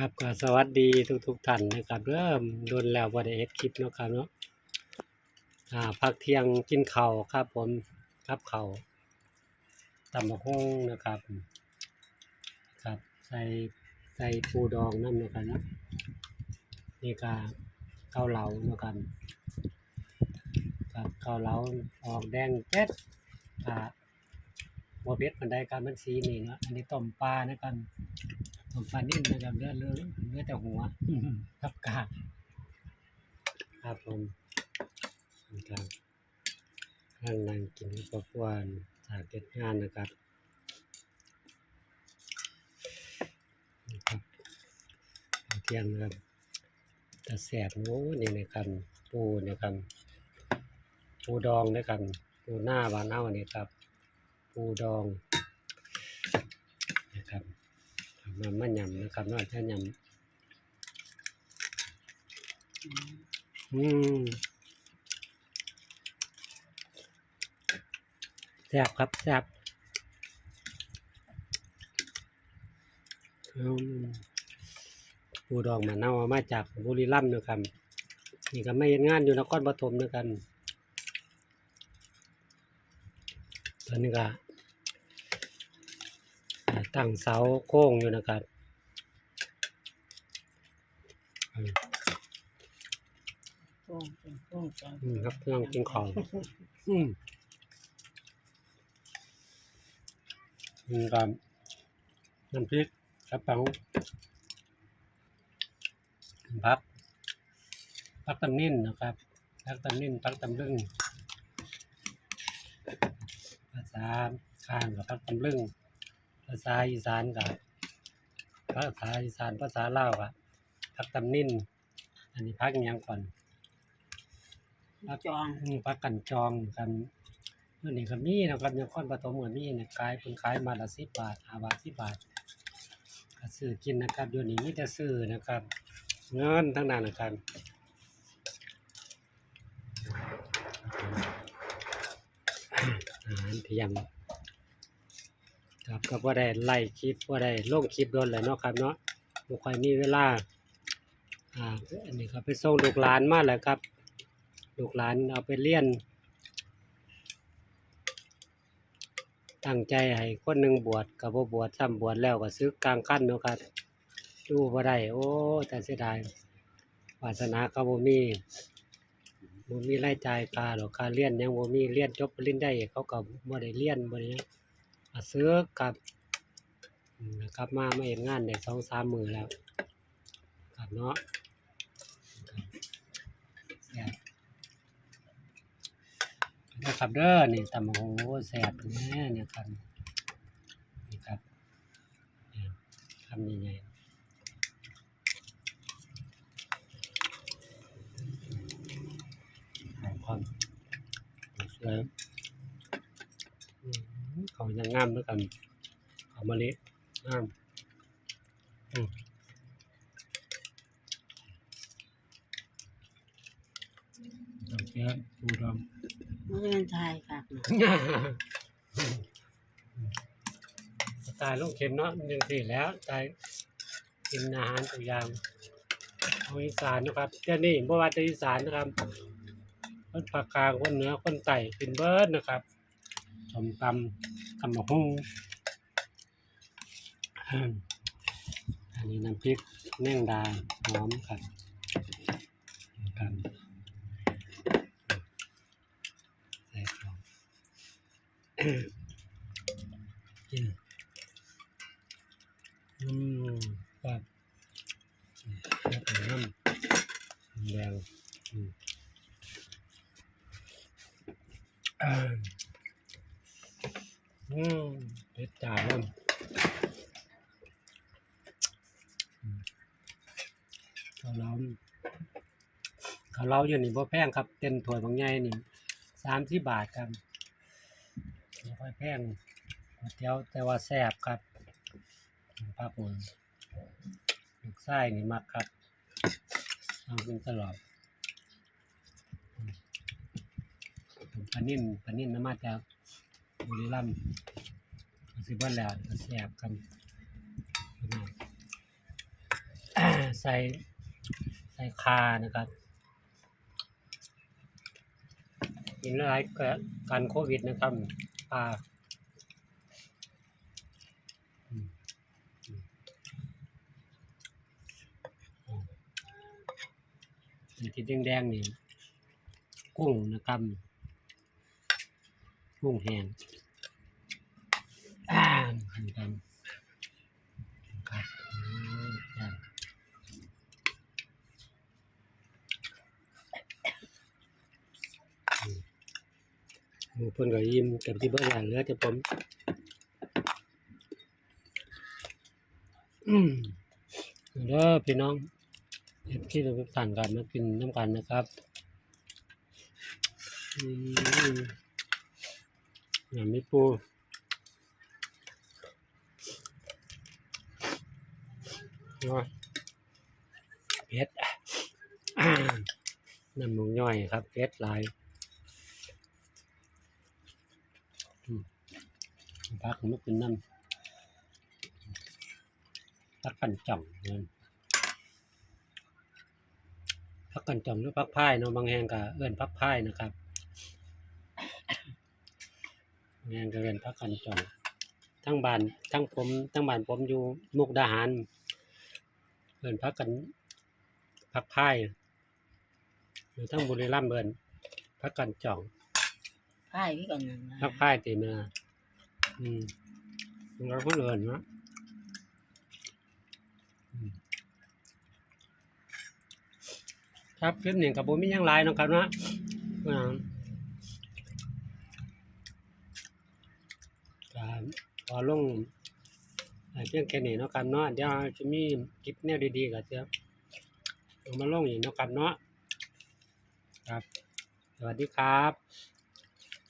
ครับก็สวัสดีทุกทุกๆท่านนะครับเริ่มโดนแล้วบ่ได้เฮ็ดคลิปเนาะครับเนาะอ่าพักเที่ยงกินเข้าครับผมครับเข้าตำบักหุ่งนะครับ ครับใส่ใส่ปูดองน้ำเนาะครับเนาะนี่ก็เกาเหลาเนาะครับครับเกาเหลาออกแดงเจ็ดอ่าบัวเบ็ดมันได้การมันสีนี่เนาะอันนี้ต้มปลานะครับ ผมฟันนิ่มนะครับเลือดเลือดเลือดแต่หัวกับกากครับผมนะครับข้างนั่งกินกับวานจากเก็ดงานนะครับนะครับเที่ยงนะครับแต่แสบโน้นี่นะครับปูนะครับปูดองนะครับปูหน้าบานเอานี่ครับปูดองนะครับ มันมันยำนะครับน้อยถ้ายำอืมแซ่บครับแซ่บอืมปูดองมะนามาจากบุรีรัมย์นะครับนี่ก็ไม่เห็นงานอยู่นครปฐมนะครับตอนนี้ก็ ตั้งเสาโค้งอยู่นะครับอืมโป่งเป็นโป่งจังอืมครับเครื่องกินของอืมนี่ครับน้ำพริกกระเป๋าพักพักตำนิ่นนะครับพักตำนิ่นพักตำลึงภาษาข้างกับพักตำลึง ภาษาอีสานกับภาษาอีสานภาษาลาวกับพักตำนิ่นอันนี้พักอิหยังก่อนจองนี่พักกันจองกันเมื่อนี้ก็มีนะครับยังค่อนปฐมเหมือนมีเนี่ยขายเป็นขายมาละสิบบาทห้าบาทสิบบาทก็ซื้อกินนะครับเดี๋ยวนี้มีแต่ซื้อนะครับ เงินทั้งนั้นนะครับอาหารเที่ยง ครับก็บ่ได้ไล่คลิปบ่ได้ลงคลิปโดนเลยเนาะครับเนาะบ่ค่อยมีเวลาอ่าอันนี้ก็ไปส่งลูกหลานมาแล้วครับลูกหลานเอาไปเรียนตั้งใจให้คนหนึ่งบวชก็บ่บวชซ้ำบวชแล้วก็ซึกกลางคันเนาะครับอยู่บ่ได้โอ้แต่เสียดายวาสนาเขาบ่มีบ่มีรายจ่ายค่าดอกค่าเรียนยังบ่มีเรียนจบปริญญาเอกเขาก็บ่ได้เรียนบ่ได้ย ซื้อกับนะครับมามาเห็นงานได้สองสามมือแล้วครับเนาะแซ่บนะครับเด้อนี่ตำโหแสบแน่เนี่ยครับนี่ครับทำยังไงหญ่ๆหอมความสวย อืมเขายังงามด้วยกันเขามะลิงามอืมดอกแก้วปูดองเมื่อไทยครับตายลูกเข็มเนาะหนึ่งสี่แล้วตายกินอาหารตัวอย่างของอีสานนะครับเจ้านี่บ่ว่าจะอีสานนะครับคนภาคกลางคนเหนือคนใต้เป็นเบิร์ดนะครับสมตำตำมะฮุ่งอันนี้น้ำพริกแมงดาหอมครับกันใส่ของกินอืมครับแล้วก็น้ำแดงอืมอ่า อืมเผ็ดจ่าน้ำเขาเล้าเขาวเล้าอยู่นี่บ่แพงครับเต็มถ้วยบางใหญ่นี่สามสิบบาทครับบ่ค่อยแพงก๋วยเตี๋ยวแต่ว่าแซ่บครับภาคหมุนลูกไส้นี่มักครับเอากินตลอดปลานิ่นปลานิ่นน้ำมาจาก บุรีรัมย์สิบ่แล้วก็แซ่บครัน้องใส่ใส่คานะครับกินหลายกการโควิดนะครับปลาสีแดงๆนี่กุ้งนะครับ กุ้งแห้งอ่าเหมือนกันครับอืมย่างอืมหมูเพิ่นก็ยิ้มกับที่เบิ่งหลานเลือแต่ผมอืมเด้อพี่น้องเอฟที่เราไปผ่านกันมากินน้ำกันนะครับ อืม มีปูเนาะเพชรน้ำหมูย่อยครับเพชรลายพักมันเป็นน้ำพักกันจ่องนั่นพักกันจ่องหรือพักพ่ายเนาะบางแห่งก็เอื้อนพักพ่ายนะครับ งานก็เป็นพักกันจองทั้งบ้านทั้งผมทั้งบ้านผมอยู่มุกดาหารเอินพักกันพักพายอยู่ทั้งบุรีรัมย์เอินพักกันจองพ่ายพี่กันนั่นนะพักพายตีมาอืมเราก็เอินเนาะอืมครับคลิปหนึ่งกับผมมีหยังหลายเนาะครับเนาะอ่า ครับพอลงอ่าเพียงแค่นี้เนาะครับเนาะเดี๋ยวจะมีคลิปแนวดีๆก็จะเอามาลงอีกเนาะครับเนาะครับ สวัสดีครับ